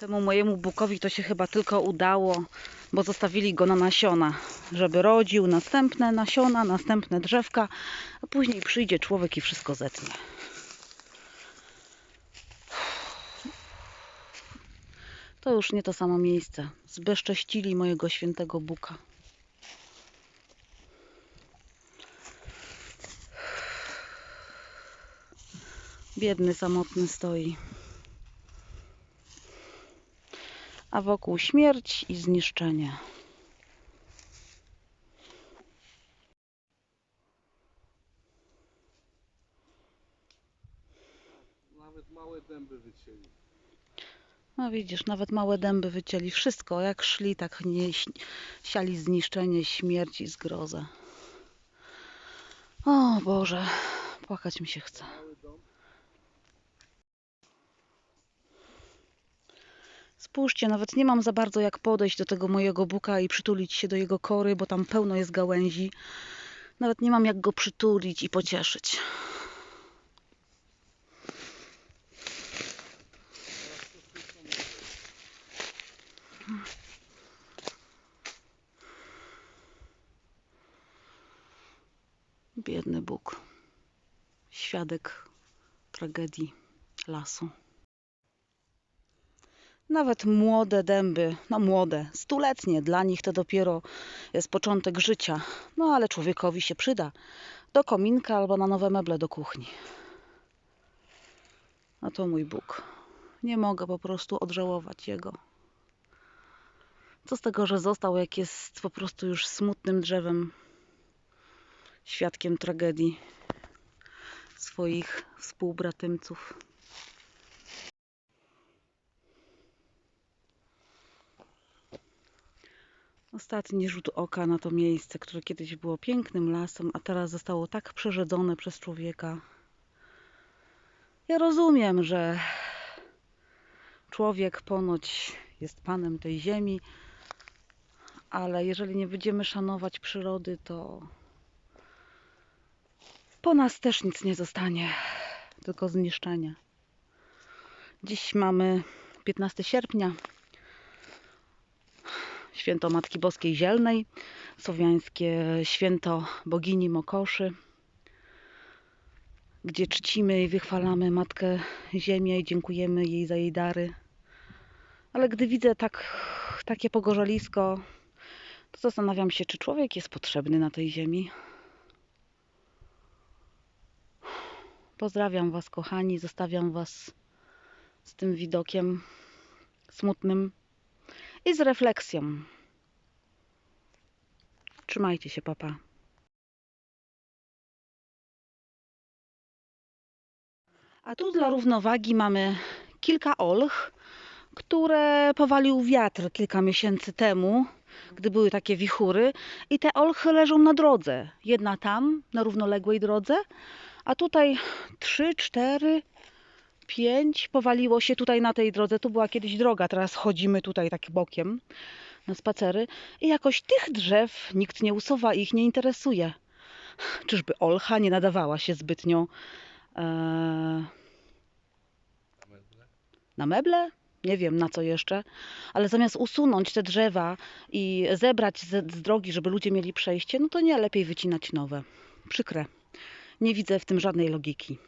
Temu mojemu bukowi to się chyba tylko udało, bo zostawili go na nasiona, żeby rodził następne nasiona, następne drzewka, a później przyjdzie człowiek i wszystko zetnie. To już nie to samo miejsce. Zbezcześcili mojego świętego Buka. Biedny, samotny stoi. A wokół śmierć i zniszczenie. Nawet małe dęby wycięli. No widzisz, nawet małe dęby wycięli. Wszystko, jak szli, tak nie, siali zniszczenie, śmierć i zgrozę. O Boże, płakać mi się chce. Spójrzcie, nawet nie mam za bardzo jak podejść do tego mojego buka i przytulić się do jego kory, bo tam pełno jest gałęzi. Nawet nie mam jak go przytulić i pocieszyć. Biedny Bóg. Świadek tragedii lasu. Nawet młode dęby, no młode, stuletnie, dla nich to dopiero jest początek życia. No ale człowiekowi się przyda do kominka albo na nowe meble do kuchni. A to mój Bóg. Nie mogę po prostu odżałować Jego. Co z tego, że został, jak jest po prostu już smutnym drzewem, świadkiem tragedii swoich współbratymców. Ostatni rzut oka na to miejsce, które kiedyś było pięknym lasem, a teraz zostało tak przerzedzone przez człowieka. Ja rozumiem, że człowiek ponoć jest panem tej ziemi, ale jeżeli nie będziemy szanować przyrody, to po nas też nic nie zostanie, tylko zniszczenie. Dziś mamy 15 sierpnia, święto Matki Boskiej Zielnej, słowiańskie święto bogini Mokoszy, gdzie czcimy i wychwalamy Matkę Ziemię i dziękujemy jej za jej dary. Ale gdy widzę tak, takie pogorzelisko, to zastanawiam się, czy człowiek jest potrzebny na tej ziemi. Pozdrawiam Was, kochani, zostawiam Was z tym widokiem smutnym i z refleksją. Trzymajcie się, papa. A tu dla równowagi mamy kilka olch, które powalił wiatr kilka miesięcy temu, gdy były takie wichury. I te olchy leżą na drodze. Jedna tam, na równoległej drodze, a tutaj trzy, cztery, pięć powaliło się tutaj na tej drodze. Tu była kiedyś droga, teraz chodzimy tutaj tak bokiem na spacery i jakoś tych drzew nikt nie usuwa, ich nie interesuje. Czyżby olcha nie nadawała się zbytnio e, na meble? Nie wiem na co jeszcze, ale zamiast usunąć te drzewa i zebrać z, z drogi, żeby ludzie mieli przejście, no to nie lepiej wycinać nowe. Przykre. Nie widzę w tym żadnej logiki.